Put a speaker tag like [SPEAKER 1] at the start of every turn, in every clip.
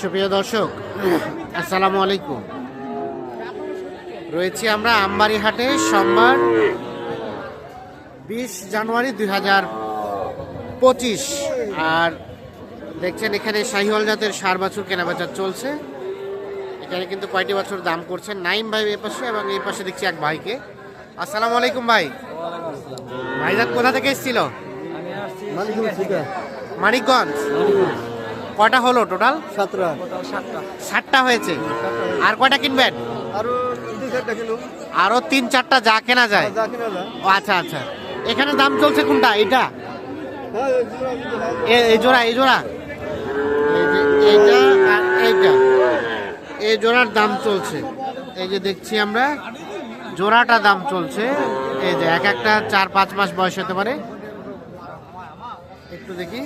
[SPEAKER 1] সুপ্রিয় দর্শক আসসালামু আলাইকুম। রয়েছি আমরা আমবাড়ি হাটে সোমবার বিশ জানুয়ারি দুই হাজার পঁচিশ। আর দেখছেন এখানে শাহিওয়াল জাতের সার বাছুর কেনাবেচা চলছে। এখানে কিন্তু কয়টি বছর দাম করছেন? নাইম ভাই এ পাশে এবং এই পাশে দেখছি এক ভাইকে। আসসালামু আলাইকুম ভাই। ভাইজান কোথা থেকে এসেছিল? মানিকগঞ্জ। কটা হলো টোটাল?
[SPEAKER 2] সাতটা।
[SPEAKER 1] ষাটটা হয়েছে। আর কয়টা কিনবেন?
[SPEAKER 2] আরও
[SPEAKER 1] আরও তিন চারটা যা কেনা যায়। ও আচ্ছা আচ্ছা। এখানে দাম চলছে কোনটা? এটা
[SPEAKER 2] হ্যাঁ এই জোড়া
[SPEAKER 1] এই জোড়া। এই জোড়া এইটা আর এইটা। এই জোড়ার দাম চলছে। এই যে দেখছি আমরা জোড়াটা দাম চলছে। এই যে এক একটা চার পাঁচ মাস বয়স হতে পারে। একটু দেখি।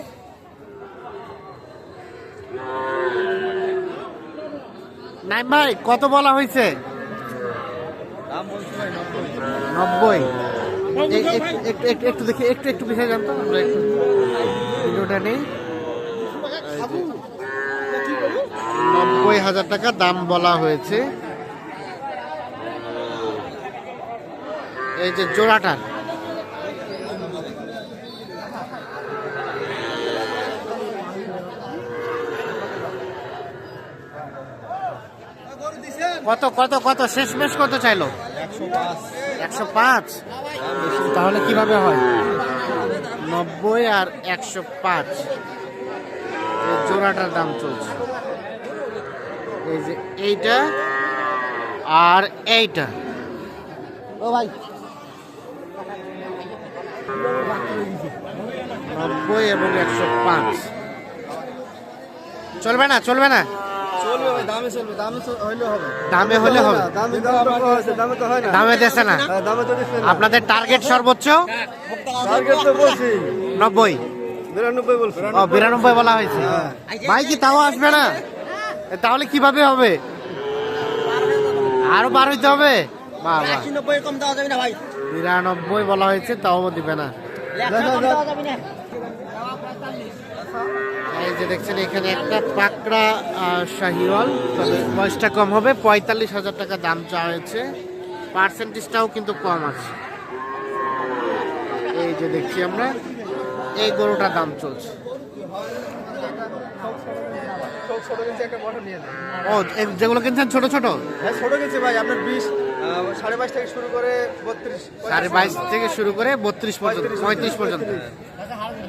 [SPEAKER 1] নাইম ভাই কত বলা হয়েছে? নব্বই। একটু- দেখি একটু একটু পিছিয়ে যান তো আমরা একটু ভিডিওটা নেই। নব্বই হাজার টাকা দাম বলা হয়েছে। এই যে জোড়াটার। কত কত কত? শেষমেশ কত চাইলো? একশো পাঁচ। তাহলে কীভাবে হয়? নব্বই আর একশো পাঁচ। জোড়াটার দাম চলছে। এই যে এইটা আর এইটা। ও ভাই। নব্বই এবং একশো পাঁচ। চলবে না চলবে না।
[SPEAKER 2] দামে চলবে দামে চ- হবে।
[SPEAKER 1] দামে হলে হবে।
[SPEAKER 2] দামে দাম তো কম হয়েছে, দামে তো হয় না।
[SPEAKER 1] দামে দেছে না?
[SPEAKER 2] হ্যাঁ, দামে তো দিচ্ছে না।
[SPEAKER 1] আপনাদের টার্গেট সর্বোচ্চ?
[SPEAKER 2] টার্গেট তো বলছি।
[SPEAKER 1] নব্বই।
[SPEAKER 2] বিরানব্বই বলছি।
[SPEAKER 1] ও বিরানব্বই বলা হয়েছে।
[SPEAKER 2] হ্যাঁ।
[SPEAKER 1] ভাই কি তাও আসবে না? তাহলে কীভাবে হবে? আরও বার হইতে হবে? বাবা।
[SPEAKER 3] কম দেওয়া যাবে না ভাই।
[SPEAKER 1] বিরানব্বই বলা হয়েছে তাও দিবে না।
[SPEAKER 2] দেখা
[SPEAKER 3] যাবে না।
[SPEAKER 1] এই যে দেখছেন এখানে একটা পাকড়া শাহিওয়াল। তবে বয়সটা কম হবে পঁয়তাল্লিশ হাজার টাকা দাম চাওয়া হয়েছে। পার্সেন্টেজটাও কিন্তু কম আছে। এই যে দেখছি আমরা এই গরুটার দাম চলছে। ও যেগুলো কিনছেন ছোট ছোট?
[SPEAKER 2] হ্যাঁ ছোট কিনছে ভাই আপনার বিশ সাড়ে বাইশ থেকে শুরু করে বত্রিশ।
[SPEAKER 1] সাড়ে বাইশ থেকে শুরু করে বত্রিশ পর্যন্ত পঁয়ত্রিশ পর্যন্ত।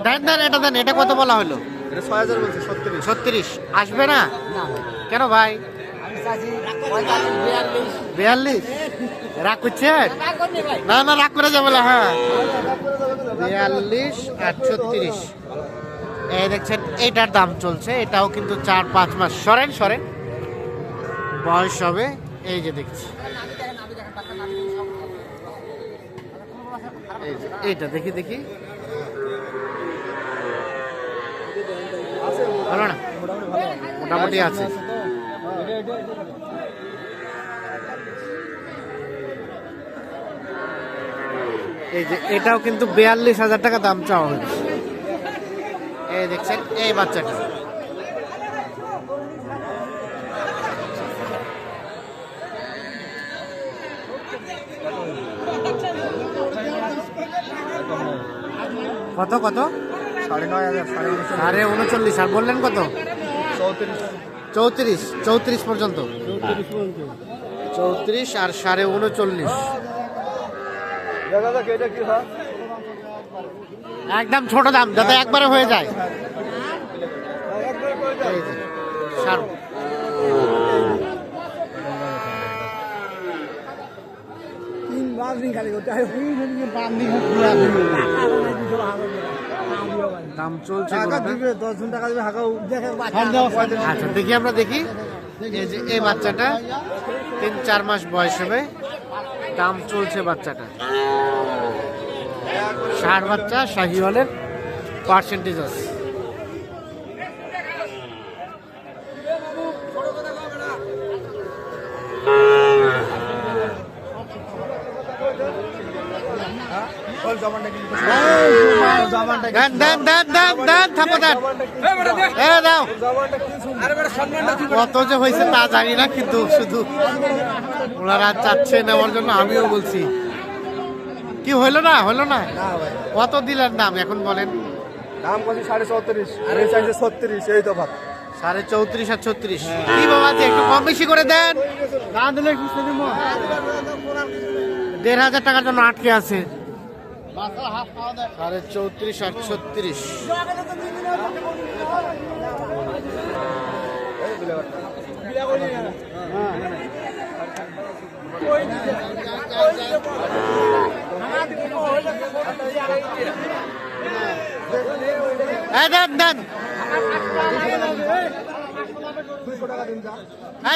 [SPEAKER 1] দেন দেন এটা দেন এটা কত বলা হলো? ছত্রিশ। আসবে না? কেন ভাই? বিয়াল্লিশ? রাগ করছেন? না না রাগ করে যাবে না হ্যাঁ। বিয়াল্লিশ আর ছত্রিশ। এই দেখছেন এইটার দাম চলছে এটাও কিন্তু চার পাঁচ মাস। সরেন সরেন। বয়স হবে এই যে দেখছি। এইটা দেখি দেখি। ভালো না? মোটামুটি আছে। এই যে, এটাও কিন্তু বিয়াল্লিশ হাজার টাকা দাম চাওয়া হয়েছে। এই দেখছেন, এই বাচ্চাটা। কত কত?
[SPEAKER 2] সাড়ে
[SPEAKER 1] উনচল্লিশ আর বললেন কত?
[SPEAKER 2] চৌত্রিশ।
[SPEAKER 1] চৌত্রিশ পর্যন্ত।
[SPEAKER 2] চৌত্রিশ
[SPEAKER 1] আর সাড়ে উনচল্লিশ। একদম ছোট দাম যাতে একবারে হয়ে যায়।
[SPEAKER 2] একবার করে যাক।
[SPEAKER 1] দাম চলছে আচ্ছা দেখি আমরা দেখি। এই বাচ্চাটা তিন চার মাস বয়স হবে। দাম চলছে বাচ্চাটা ষাট বাচ্চা শাহিওয়ালের পার্সেন্টেজ আছে। কত যে হয়েছে তা জানি না কিন্তু শুধু ওনারা চাচ্ছে নেওয়ার জন্য আমিও বলছি। কি হইল না হইল না?
[SPEAKER 2] না
[SPEAKER 1] কত দিলেন দাম এখন বলেন?
[SPEAKER 2] দাম কত সাড়ে চৌত্রিশ এই ছত্রিশ এই তো ভাত
[SPEAKER 1] সাড়ে চৌত্রিশ আর ছত্রিশ। কি বাবা একটু কম বেশি করে দেন।
[SPEAKER 2] না দিলে
[SPEAKER 1] দেড় হাজার টাকার জন্য আটকে আছে। সাড়ে চৌত্রিশ আর ছত্রিশ। এই দেন দেন।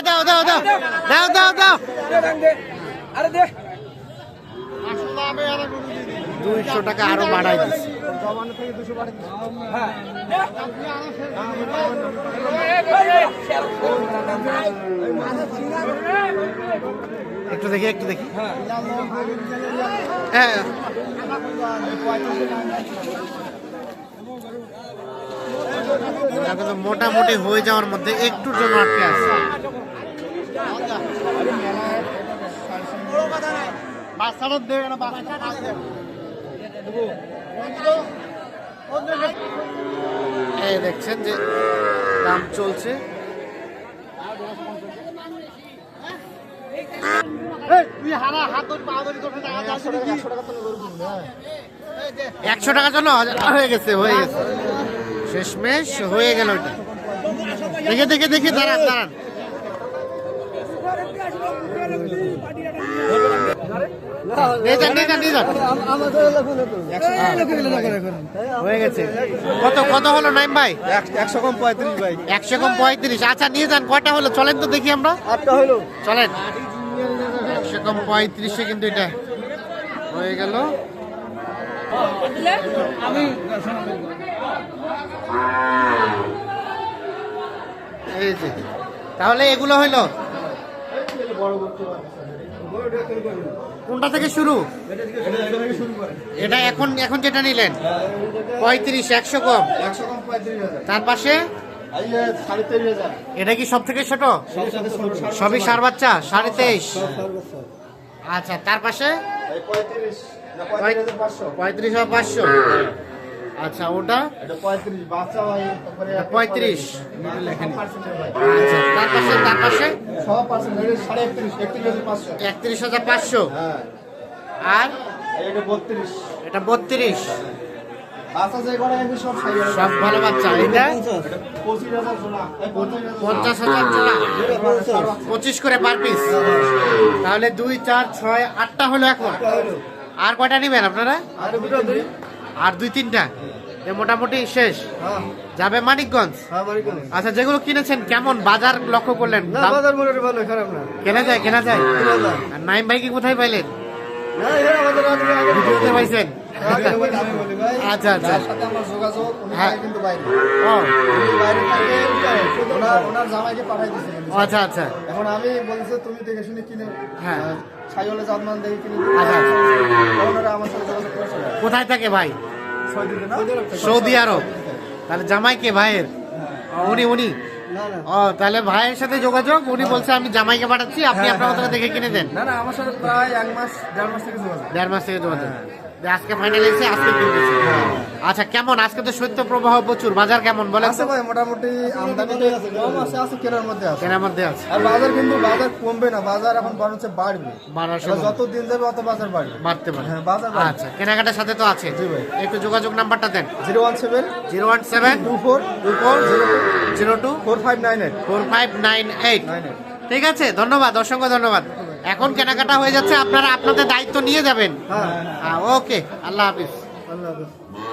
[SPEAKER 1] দাও দাও দাও। দাও দাও দাও। দুইশো টাকা আরও বাড়াই দিচ্ছে একটু দেখি একটু দেখি। হ্যাঁ। মোটামুটি হয়ে যাওয়ার মধ্যে একটু জন্য আটকে আছে। এই দেখছেন যে দাম চলছে। একশো টাকার জন্য হয়ে গেছে হয়ে গেছে। শেষমেশ হয়ে গেল ওইটা। দেখে দেখে দেখে দাঁড়ান দাঁড়ান নিয়ে যান নিয়ে যান নিয়ে যান হয়ে গেছে কত কত হলো নাইম ভাই
[SPEAKER 2] একশো কম পঁয়ত্রিশ ভাই
[SPEAKER 1] একশো কম পঁয়ত্রিশ আচ্ছা নিয়ে যান কয়টা হলো? চলেন তো দেখি আমরা।
[SPEAKER 2] আটটা হলো।
[SPEAKER 1] চলেন। একশো কম পঁয়ত্রিশে কিন্তু এটা হয়ে গেল। তাহলে এগুলো হইল কোনটা থেকে শুরু? এটা এখন এখন যেটা নিলেন, পঁয়ত্রিশ, একশো কম। তার পাশে? এটা কি সব থেকে ছোট? সবই সার বাচ্চা, সাড়ে তেইশ। আচ্ছা তার পাশে?
[SPEAKER 2] পঁয়ত্রিশ পাঁচশো।
[SPEAKER 1] আচ্ছা ওটা?
[SPEAKER 2] পঁয়ত্রিশ
[SPEAKER 1] আচ্ছা তার পাশে তার পাশে?
[SPEAKER 2] সাড়ে একত্রিশ হাজার পাঁচশো।
[SPEAKER 1] একত্রিশ হাজার পাঁচশো?
[SPEAKER 2] হ্যাঁ।
[SPEAKER 1] আর?
[SPEAKER 2] এটা বত্রিশ। সব
[SPEAKER 1] ভালো বাচ্চা। এটা পঞ্চাশ। হাজার জোড়া
[SPEAKER 2] জোড়া।
[SPEAKER 1] পঁচিশ করে পার পিস তাহলে দুই চার ছয় আটটা হলো এখন আর কয়টা নেবেন আপনারা?
[SPEAKER 2] আর দিই
[SPEAKER 1] তিনটা? এ মোটামুটি শেষ।
[SPEAKER 2] হ্যাঁ।
[SPEAKER 1] যাবে মানিকগঞ্জ?
[SPEAKER 2] হ্যাঁ করে
[SPEAKER 1] আচ্ছা যেগুলো কিনেছেন কেমন বাজার লক্ষ্য করলেন?
[SPEAKER 2] না
[SPEAKER 1] দাম-
[SPEAKER 2] বাজার মোটামুটি ভালো খারাপ না।
[SPEAKER 1] কেনা যায় কেনা যায়? নাইম ভাই কি কোথায় পাইলেন? পাইছেন? আচ্ছা, আচ্ছা।
[SPEAKER 2] যার সাথে আমার যোগাযোগ
[SPEAKER 1] হ্যাঁ।
[SPEAKER 2] কিন্তু বাইরে। উনি ওনার ওনার জামাইকে পাঠাই দিয়েছে
[SPEAKER 1] আচ্ছা আচ্ছা।
[SPEAKER 2] এখন আমি বলছি তুমি দেখে শুনে কিনে
[SPEAKER 1] হ্যাঁ।
[SPEAKER 2] সাইওয়ালে জাতমান দেখে কিনে
[SPEAKER 1] আচ্ছা, আচ্ছা।
[SPEAKER 2] ওনারা আমার সাথে যোগাযোগ করেছে
[SPEAKER 1] কোথায় থাকে ভাই?
[SPEAKER 2] সৌদি
[SPEAKER 1] আরব। তাহলে জামাই কে ভাইয়ের উনি উনি?
[SPEAKER 2] না না
[SPEAKER 1] ও তাহলে ভাইয়ের সাথে যোগাযোগ। উনি বলছে আমি জামাইকে পাঠাচ্ছি আপনি
[SPEAKER 2] হ্যাঁ,
[SPEAKER 1] আপনার
[SPEAKER 2] হ্যাঁ,
[SPEAKER 1] মতো দেখে কিনে দেন।
[SPEAKER 2] না না আমার সাথে প্রায় এক মাস দেড় মাস থেকে যোগাযোগ।
[SPEAKER 1] দেড় মাস থেকে যোগাযোগ। আজকে ফাইনাল এসে আজকে কিনতেছে। আচ্ছা কেমন? আজকে তো শৈত্য প্রবাহ প্রচুর। বাজার কেমন
[SPEAKER 2] আছে ভাই মোটামুটি আমদানি কম আছে আছে কেনার মধ্যে আছে।
[SPEAKER 1] কেনার মধ্যে আছে।
[SPEAKER 2] আর বাজার কিন্তু বাজার কমবে না বাজার এখন বরঞ্চ বাড়বে।
[SPEAKER 1] বাড়ার
[SPEAKER 2] যত দিন যাবে অত বাজার বাড়বে।
[SPEAKER 1] বাড়তে পারে।
[SPEAKER 2] হ্যাঁ, বাজার
[SPEAKER 1] আচ্ছা কেনাকাটার সাথে তো আছে।
[SPEAKER 2] জি ভাই।
[SPEAKER 1] একটু যোগাযোগ নাম্বারটা দেন।
[SPEAKER 2] Zero one seven
[SPEAKER 1] zero one seven
[SPEAKER 2] two four
[SPEAKER 1] two four zero two
[SPEAKER 2] four five
[SPEAKER 1] ঠিক আছে ধন্যবাদ অসংখ্য ধন্যবাদ। এখন কেনাকাটা হয়ে যাচ্ছে আপনারা আপনাদের দায়িত্ব নিয়ে যাবেন।
[SPEAKER 2] হ্যাঁ।
[SPEAKER 1] ওকে আল্লাহ হাফিজ।
[SPEAKER 2] আল্লাহ হাফেজ।